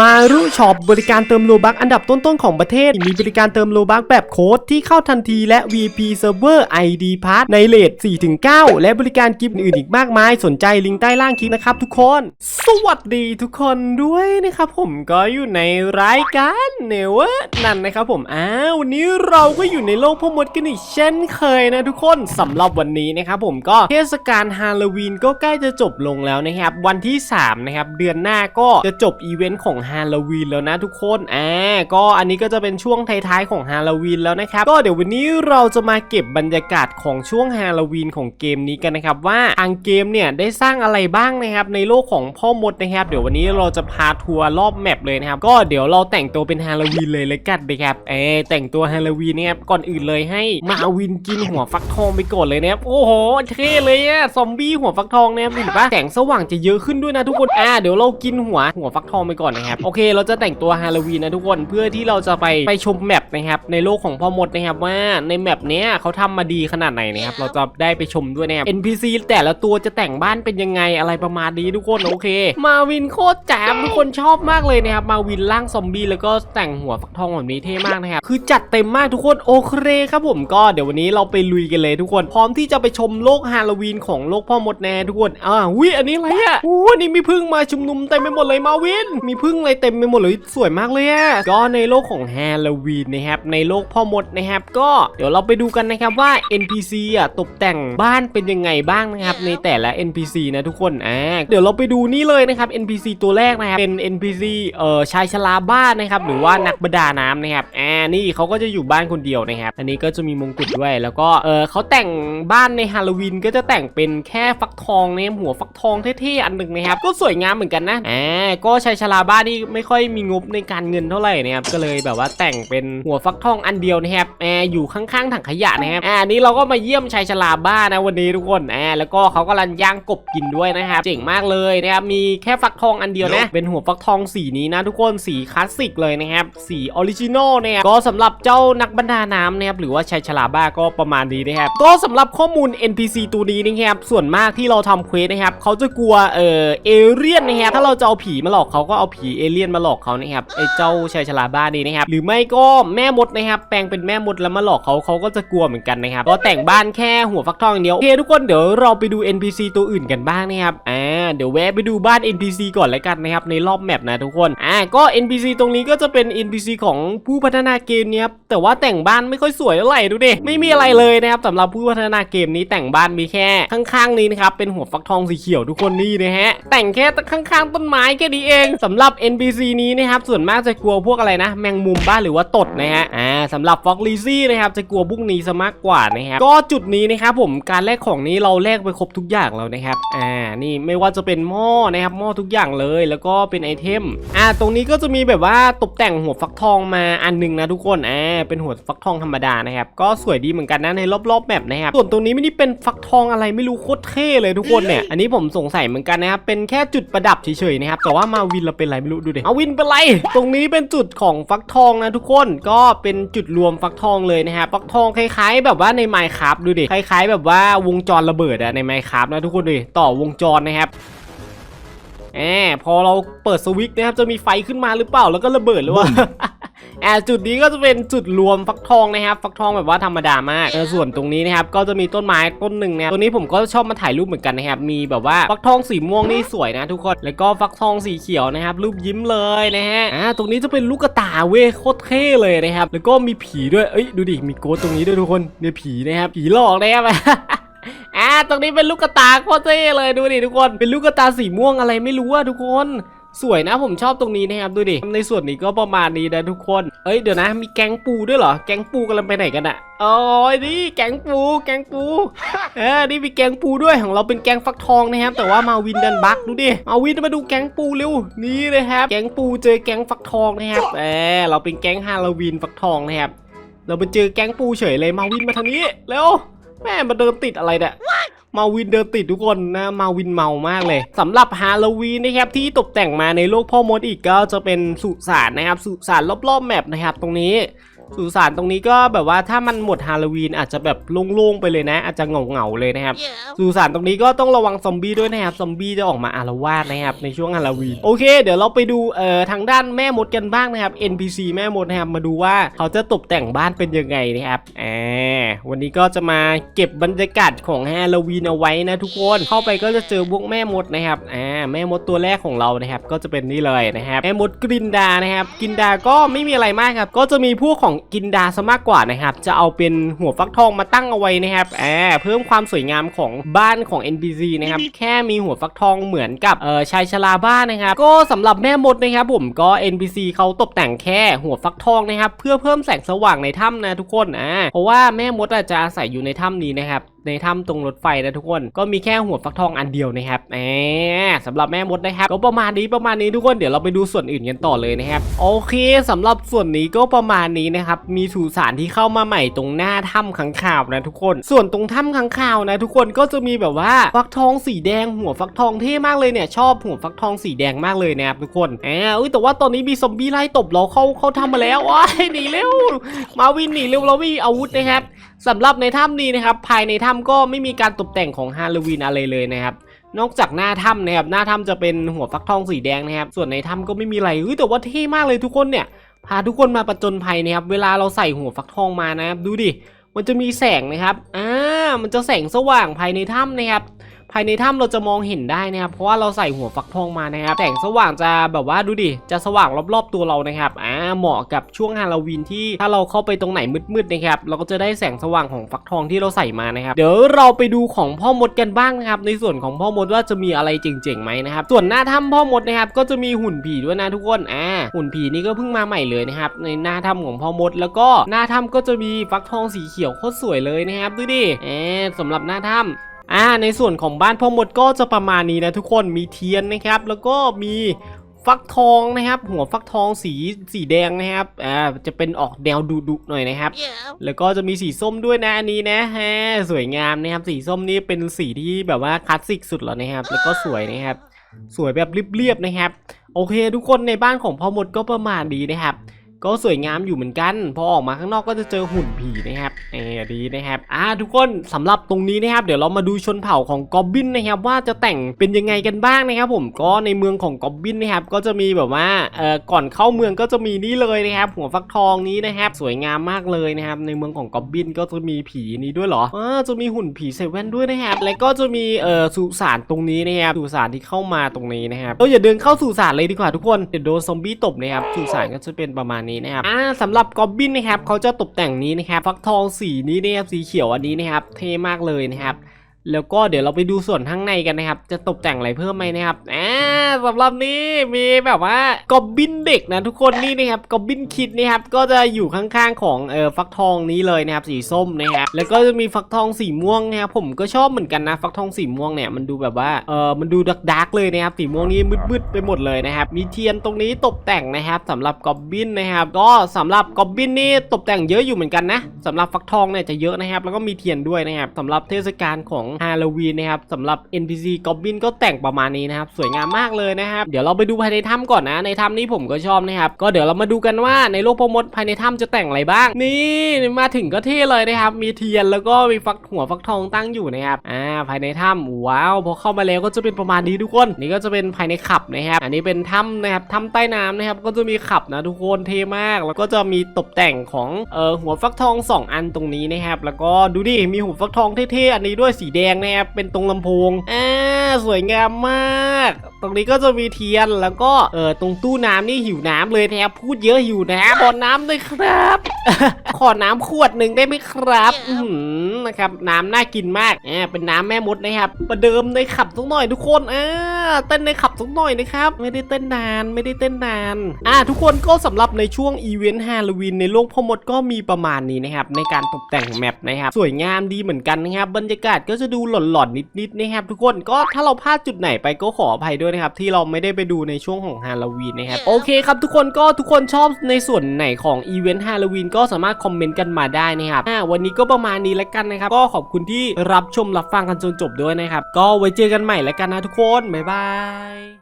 มารุช็อปบริการเติมโลบักอันดับต้นๆของประเทศ มีบริการเติมโลบักแบบโค้ดที่เข้าทันทีและ VP Server ID Pass ในเลท4-9 และบริการกิฟต์อื่นๆอีกมากมาย สนใจลิงก์ใต้ล่างคลิปนะครับทุกคน สวัสดีทุกคนด้วยนะครับผมก็อยู่ในรายการเนวอร์นั่นนะครับผมอ้าววันนี้เราก็อยู่ในโลกพ่อมดกันอีกเช่นเคยนะทุกคนสำหรับวันนี้นะครับผมก็เทศกาลฮาโลวีนก็ใกล้จะจบลงแล้วนะครับวันที่3นะครับเดือนหน้าก็จะจบอีเวนต์ของฮาโลวีนแล้วนะทุกคนอ่าก็อันนี้ก็จะเป็นช่วงท้ายๆของฮาโลวีนแล้วนะครับก็เดี๋ยววันนี้เราจะมาเก็บบรรยากาศของช่วงฮาโลวีนของเกมนี้กันนะครับว่าทางเกมเนี่ยได้สร้างอะไรบ้างนะครับในโลกของพ่อมดนะครับเดี๋ยววันนี้เราจะพาทัวร์รอบแมปเลยนะครับก็เดี๋ยวเราแต่งตัวเป็นฮาโลวีนเลยเลยกันนะครับเออแต่งตัวฮาโลวีนนะครับก่อนอื่นเลยให้มาวินกินหัวฟักทองไปก่อนเลยนะครับโอ้โหเท่เลยอะซอมบี้หัวฟักทองนะครับเห็นปะแสงสว่างจะเยอะขึ้นด้วยนะทุกคนอ่าเดี๋ยวเรากินหัวหัวฟักทองไปก่อนนะครับโอเคเราจะแต่งตัวฮาโลวีนนะทุกคนเพื่อที่เราจะไปไปชมแมปนะครับในโลกของพ่อมดนะครับว่าในแมปเนี้ยเขาทำมาดีขนาดไหนนะครับเราจะได้ไปชมด้วยนะครับ NPC แต่ละตัวจะแต่งบ้านเป็นยังไงอะไรประมาณนี้ทุกคนโอเค มาวินโคตรแจ๋มทุกคนชอบมากเลยนะครับมาวินร่างซอมบี้แล้วก็แต่งหัวฟักทองแบบนี้เท่มากนะครับคือจัดเต็มมากทุกคนโอเคครับผมก็เดี๋ยววันนี้เราไปลุยกันเลยทุกคนพร้อมที่จะไปชมโลกฮาโลวีนของโลกพ่อมดแน่ทุกคนอ่าวิอันนี้อะไรอะโอ้อันนี่มีพึ่งมาชุมนุมเต็มไปหมดเลยมาวินมีพึ่งอะไรเต็มไปหมดเลยสวยมากเลยอะก็ในโลกของฮาโลวีนนะครับในโลกพ่อมดนะครับก็เดี๋ยวเราไปดูกันนะครับว่า NPC อะตกแต่งบ้านเป็นยังไงบ้างนะครับในแต่ละ NPC นะทุกคนอ่าเดี๋ยวเราไปดูนี่เลยนะครับ NPC ตัวแรกนะครับเป็น NPC เอ่อชายชราบ้านนะครับหรือว่านักประดาน้ำนะครับอ่านี่เขาก็จะอยู่บ้านคนเดียวนะครับอันนี้ก็จะมีมงกุฎด้วย แล้วก็เออเขาแต่งบ้านในฮาโลวีนก็จะแต่งเป็นแค่ฟักทองเนี่ยหัวฟักทองเท่ๆอันหนึ่งนะครับก็สวยงามเหมือนกันนะอ่าก็ชายชราบ้านนี่ไม่ค่อยมีงบในการเงินเท่าไหร่นะครับก็เลยแบบว่าแต่งเป็นหัวฟักทองอันเดียวนะครับอ่าอยู่ข้างๆถังขยะนะครับอ่าอันนี้เราก็มาเยี่ยมชายชราบ้านนะวันนี้ทุกคนอ่าแล้วก็เขากำลังย่างกบกินด้วยนะครับเจ๋งมากเลยนะครับมีแค่ฟักทองอันเดียวนะเป็นหัวฟักทองสีนี้นะทุกคนสีคลาสสิกเลยนะครับสีออริจินอลนะครับก็สำหรับเจ้านักบรรดาน้ำนะครับหรือว่าชายชราบ้าก็ประมาณนี้นะครับก็สำหรับข้อมูล NPC ตัวนี้นะครับส่วนมากที่เราทำเควสนะครับเขาจะกลัวเอ่อเอเลี่ยนนะครับถ้าเราจะเอาผีมาหลอกเขาก็เอาผีเอเลี่ยนมาหลอกเขานะครับไอ้เจ้าชายชราบ้านี่นะครับหรือไม่ก็แม่มดนะครับแปลงเป็นแม่มดแล้วมาหลอกเขาเขาก็จะกลัวเหมือนกันนะครับก็แต่งบ้านแค่หัวฟักทองอย่างเดียวโอเคทุกคนเดี๋ยวเราไปดู NPC ตัวอื่นกันบ้างนะครับอ่าเดี๋ยวแวะไปดูบ้าน NPC ก่อนแล้วกันนะครับในรอบแมปนะทุกคนอ่าก็ NPC ตรงนี้ก็จะเป็น NPC ของผู้พัฒนาเกมนี่ครับแต่ว่าแต่งบ้านไม่ค่อยสวยเท่าไหร่ดูดิไม่มีอะไรเลยนะครับสำหรับผู้พัฒนาเกมนี้แต่งบ้านมีแค่ข้างๆนี้นะครับเป็นหัวฟักทองสีเขียวทุกคนนี่นะฮะแต่งแค่ข้างๆต้นไม้แค่นี้เองสำหรับ NPC นี้นะครับส่วนมากจะกลัวพวกอะไรนะ แมงมุมบ้านหรือว่าตดนะฮะอ่าสำหรับฟ็อกลิซี่นะครับจะกลัวพวกนี้ซะมากกว่านะครับก็จุดนี้นะครับผมการแลกของนี้เราแลกไปครบทุกอย่างแล้วนะครับอ่านี่ไม่ว่าจะเป็นหม้อนะครับหม้อทุกอย่างเลย แล้วก็เป็นไอเทมอ่าตรงนี้ก็จะมีแบบว่าตกแต่งหัวฟักทองมาอันหนึงนะทุกคนอ่าเป็นหัวฟักทองธรรมดานะครับก็สวยดีเหมือนกันนะในรอบๆแมปนะครับส่วนตรงนี้ไม่ได้เป็นฟักทองอะไรไม่รู้โคตรเท่เลยทุกคนเนี่ยอันนี้ผมสงสัยเหมือนกันนะครับเป็นแค่จุดประดับเฉยๆนะครับแต่ว่ามาวินเราเป็นอะไรไม่รู้ดูดิมาวินเป็นไร ตรงนี้เป็นจุดของฟักทองนะทุกคนก็เป็นจุดรวมฟักทองเลยนะครับฟักทองคล้ายๆ แบบว่าในไมค์ครับดูดิคล้าย ๆ แบบว่าวงจรระเบิดอะในไมค์ครับนะทุกคนดูดิต่อวงจรนะครับแอบพอเราเปิดสวิตช์นะครับจะมีไฟขึ้นมาหรือเปล่าแล้วก็ระเบิดหรือว่า แอบจุดนี้ก็จะเป็นจุดรวมฟักทองนะครับ ฟักทองแบบว่าธรรมดามากส่วนตรงนี้นะครับก็จะมีต้นไม้ต้นหนึ่งนะครับตรงนี้ผมก็ชอบมาถ่ายรูปเหมือนกันนะครับมีแบบว่าฟักทองสีม่วงนี่สวยนะ ทุกคนแล้วก็ฟักทองสีเขียวนะครับรูปยิ้มเลยนะฮะอ่าตรงนี้จะเป็นลูกกตาเว้ยโคตรเท่เลยนะครับแล้วก็มีผีด้วยเอ้ยดูดิมีโกดตรงนี้ด้วยทุกคนเนี่ยผีนะครับผีหลอกนะครับอ่าตรงนี้เป็นลูกกตาโคตรเท่เลยดูดิทุกคนเป็นลูกกตาสีม่วงอะไรไม่รู้อะทุกคน สวยนะผมชอบตรงนี้นะครับดูดิในส่วนนี้ก็ประมาณนี้นะทุกคนเอ้ยเดี๋ยวนะ มีแกงปูด้วยเหรอแกงปูกำลังไปไหนกันอะอ๋อนี่แกงปู แกงปูเออนี่มีแกงปูด้วยของเราเป็นแกงฟักทองนะครับแต่ว่ามาวินดันบักดูดิมาวินมาดูแกงปูเร็วนี่เลยครับแกงปูเจอแกงฟักทองนะครับเออเราเป็นแกงฮาโลวีนฟักทองนะครับเราไปเจอแกงปูเฉยเลยมาวินมาทางนี้เร็วแม่มาเดินติดอะไรเนี่ย มาวินเดินติดทุกคนนะมาวินเมามากเลยสำหรับฮาโลวีนนะครับที่ตกแต่งมาในโลกพ่อมดอีกก็จะเป็นสุสานนะครับสุสานรอบๆแมปนะครับตรงนี้ สุสานตรงนี้ก็แบบว่าถ้ามันหมดฮาโลวีนอาจจะแบบโล่งๆไปเลยนะ อาจจะเหงาๆเลยนะครับ สุสานตรงนี้ก็ต้องระวังซอมบี้ด้วยนะครับซอมบี้จะออกมาอารวาสนะครับในช่วงฮาโลวีนโอเค เดี๋ยวเราไปดูเอ่อทางด้านแม่มดกันบ้างนะครับ NPC แม่มดนะครับมาดูว่าเขาจะตกแต่งบ้านเป็นยังไงนะครับอ่าวันนี้ก็จะมาเก็บบรรยากาศของฮาโลวีนเอาไว้นะทุกคนเข้าไปก็จะเจอพวกแม่มดนะครับอ่าแม่มดตัวแรกของเรานะครับ ก็จะเป็นนี่เลยนะครับแม่มดกรินดานะครับกินดาก็ไม่มีอะไรมากครับ ก็จะมีพวกของกินดาซะมากกว่านะครับจะเอาเป็นหัวฟักทองมาตั้งเอาไว้นะครับอ่าเพิ่มความสวยงามของบ้านของ NPC นะครับแค่มีหัวฟักทองเหมือนกับเอ่อชายชราบ้านนะครับก็สำหรับแม่มดนะครับผมก็ NPC เขาตกแต่งแค่หัวฟักทองนะครับเพื่อเพิ่มแสงสว่างในถ้ำนะทุกคนอ่าเพราะว่าแม่มดอาจจะอาศัยอยู่ในถ้ำนี้นะครับ ในถ้ำตรงรถไฟนะทุกคน ก็มีแค่หัวฟักทองอันเดียวนะครับแหมสำหรับแม่มดนะครับก็ประมาณนี้ประมาณนี้ทุกคนเดี๋ยวเราไปดูส่วนอื่นกันต่อเลยนะครับโอเคสำหรับส่วนนี้ก็ประมาณนี้นะครับมีสุสานที่เข้ามาใหม่ตรงหน้าถ้ำขังข่าวนะทุกคน ส่วนตรงถ้ำขังข่าวนะทุกคนก็จะมีแบบว่าฟักทองสีแดงหัวฟักทองเท่มากเลยเนี่ยชอบหัวฟักทองสีแดงมากเลยนะครับทุกคนแหมแต่ว่าตอนนี้มีซอมบี้ไล่ตบเราเข้าเข้าทำมาแล้วว้ายหนีเร็วมาวินหนีเร็วเราไม่มีอาวุธนะครับสำหรับในถ้ำนี้นะครับภายในถ้ำก็ไม่มีการตกแต่งของฮาโลวีนอะไรเลยนะครับนอกจากหน้าถ้ำนะครับหน้าถ้ำจะเป็นหัวฟักทองสีแดงนะครับ ส่วนในถ้ำก็ไม่มีอะไรเฮ้ยแต่ว่าเท่มากเลยทุกคนเนี่ยพาทุกคนมาประจนภัยนะครับเวลาเราใส่หัวฟักทองมานะครับดูดิมันจะมีแสงนะครับอ่ามันจะแสงสว่างภายในถ้ำนะครับ ภายในถ้ำเราจะมองเห็นได้นะครับเพราะว่าเราใส่หัวฟักทองมานะครับแสงสว่างจะแบบว่าดูดิจะสว่างรอบๆตัวเรานะครับอ่าเหมาะกับช่วงฮาโลวีนที่ถ้าเราเข้าไปตรงไหนมืดๆนะครับเราก็จะได้แสงสว่างของฟักทองที่เราใส่มานะครับเดี๋ยวเราไปดูของพ่อมดกันบ้างนะครับในส่วนของพ่อมดว่าจะมีอะไรเจ๋งๆไหมนะครับส่วนหน้าถ้ำพ่อมดนะครับก็จะมีหุ่นผีด้วยนะทุกคนอ่าหุ่นผีนี่ก็เพิ่งมาใหม่เลยนะครับในหน้าถ้ำของพ่อมด แล้วก็หน้าถ้ำก็จะมีฟักทองสีเขียวโคตรสวยเลยนะครับดูดิเอ๊สำหรับหน้าถ้ำ อ่าในส่วนของบ้านพ่อมดก็จะประมาณนี้นะทุกคนมีเทียนนะครับ แล้วก็มีฟักทองนะครับ หัวฟักทองสีสีแดงนะครับอ่าจะเป็นออกแนวดุๆหน่อยนะครับ แล้วก็จะมีสีส้มด้วยนะอันนี้นะฮะสวยงามนะครับ สีส้มนี่เป็นสีที่แบบว่าคลาสสิกสุดแล้วนะครับ แล้วก็สวยนะครับ สวยแบบเรียบๆนะครับ โอเค ทุกคนในบ้านของพ่อมดก็ประมาณนี้นะครับ ก็สวยงามอยู่เหมือนกัน พอออกมาข้างนอกก็จะเจอหุ่นผีนะครับเออดีนะครับอ่าทุกคนสำหรับตรงนี้นะครับเดี๋ยวเรามาดูชนเผ่าของกอบบินนะครับว่าจะแต่งเป็นยังไงกันบ้างนะครับ ผมก็ในเมืองของกอบบินนะครับก็จะมีแบบว่าเอ่อก่อนเข้าเมืองก็จะมีนี่เลยนะครับ หัวฟักทองนี้นะครับ สวยงามมากเลยนะครับ ในเมืองของกอบบินก็จะมีผีนี้ด้วยเหรออ่าจะมีหุ่นผีเซเว่นด้วยนะครับแล้วก็จะมีเอ่อสุสานตรงนี้นะครับสุสานที่เข้ามาตรงนี้นะครับเราอย่าเดินเข้าสุสานเลยดีกว่าทุกคนเดี๋ยวโดนซอมบี้ตบนะครับสุสานก็จะเป็นประมาณนี้นะครับอ่าสำหรับกอบบินนะครับเขาจะตกแต่งนี้นะครับฟักทองสีนี้นะครับสีเขียวอันนี้นะครับเท่มากเลยนะครับ แล้วก็เดี๋ยวเราไปดูส่วนข้างในกันนะครับ จะตกแต่งอะไรเพิ่มไหมนะครับอ่าสำหรับนี้มีแบบว่ากอบบินเด็กนะทุกคนนี่นะครับกอบบินคิดนะครับก็จะอยู่ข้างๆของเอ่อฟักทองนี้เลยนะครับสีส้มนะครับแล้วก็จะมีฟักทองสีม่วงนะครับผมก็ชอบเหมือนกันนะฟักทองสีม่วงเนี่ยมันดูแบบว่าเออมันดูดักๆเลยนะครับสีม่วงนี้มืดๆไปหมดเลยนะครับมีเทียนตรงนี้ตกแต่งนะครับสำหรับกอบบินนะครับก็สำหรับกอบบินนี่ตกแต่งเยอะอยู่เหมือนกันนะสำหรับฟักทองเนี่ยจะเยอะนะครับแล้วก็มีเทียนด้วยนะครับสำหรับเทศกาลของฮาโลวีนนะครับสำหรับ NPC กอบบินก็แต่งประมาณนี้นะครับสวยงามมากเลยนะครับเดี๋ยวเราไปดูภายในถ้ำก่อนนะ ในถ้ำนี้ผมก็ชอบนะครับก็เดี๋ยวเรามาดูกันว่าในโลกพมดภายในถ้ำจะแต่งอะไรบ้าง นี่มาถึงก็เท่เลยนะครับมีเทียนแล้วก็มีฟักหัวฟักทองตั้งอยู่นะครับอ่าภายในถ้ำว้าวพอเข้ามาแล้วก็จะเป็นประมาณนี้ทุกคน นี่ก็จะเป็นภายในขับนะครับอันนี้เป็นถ้ำนะครับถ้ำใต้น้ำนะครับก็จะมีขับนะทุกคนเท่มาก แล้วก็จะมีตกแต่งของเอ่อหัวฟักทองสองอันตรงนี้นะครับแล้วก็ดูดิมีหัวฟักทองเท่ๆอันนี้ด้วยสีแดงนะครับเป็นตรงลำโพงอ่าสวยงามมาก ตรงนี้ก็จะมีเทียนแล้วก็เออตรงตู้น้ำนี่หิวน้ำเลยนะครับพูดเยอะหิวน้ำขอน้ำด้วยครับ ขอน้ำขวดหนึ่งได้ไหมครับอืมนะครับน้ำน่ากินมากอ่าเป็นน้ำแม่มดนะครับ ประเดิมในขับสักหน่อยทุกคนอ่าเต้นในขับสักหน่อยนะครับ ไม่ได้เต้นนานไม่ได้เต้นนานอ่าทุกคนก็สำหรับในช่วงอีเวนต์ฮาโลวีนในโลกพ่อมดก็มีประมาณนี้นะครับในการตกแต่งแมปนะครับสวยงามดีเหมือนกันนะครับบรรยากาศก็จะดูหลอนๆนิดๆนะครับทุกคนก็ถ้าเราพลาดจุดไหนไปก็ขออภัยด้วยนะครับที่เราไม่ได้ไปดูในช่วงของฮาโลวีนนะครับโอเคครับทุกคนก็ทุกคนชอบในส่วนไหนของอีเวนต์ฮาโลวีนก็สามารถคอมเมนต์กันมาได้นะครับอ่าวันนี้ก็ประมาณนี้แล้วกันนะครับก็ขอบคุณที่รับชมรับฟังกันจนจบด้วยนะครับก็ไว้เจอกันใหม่แล้วกันนะทุกคนบ๊ายบาย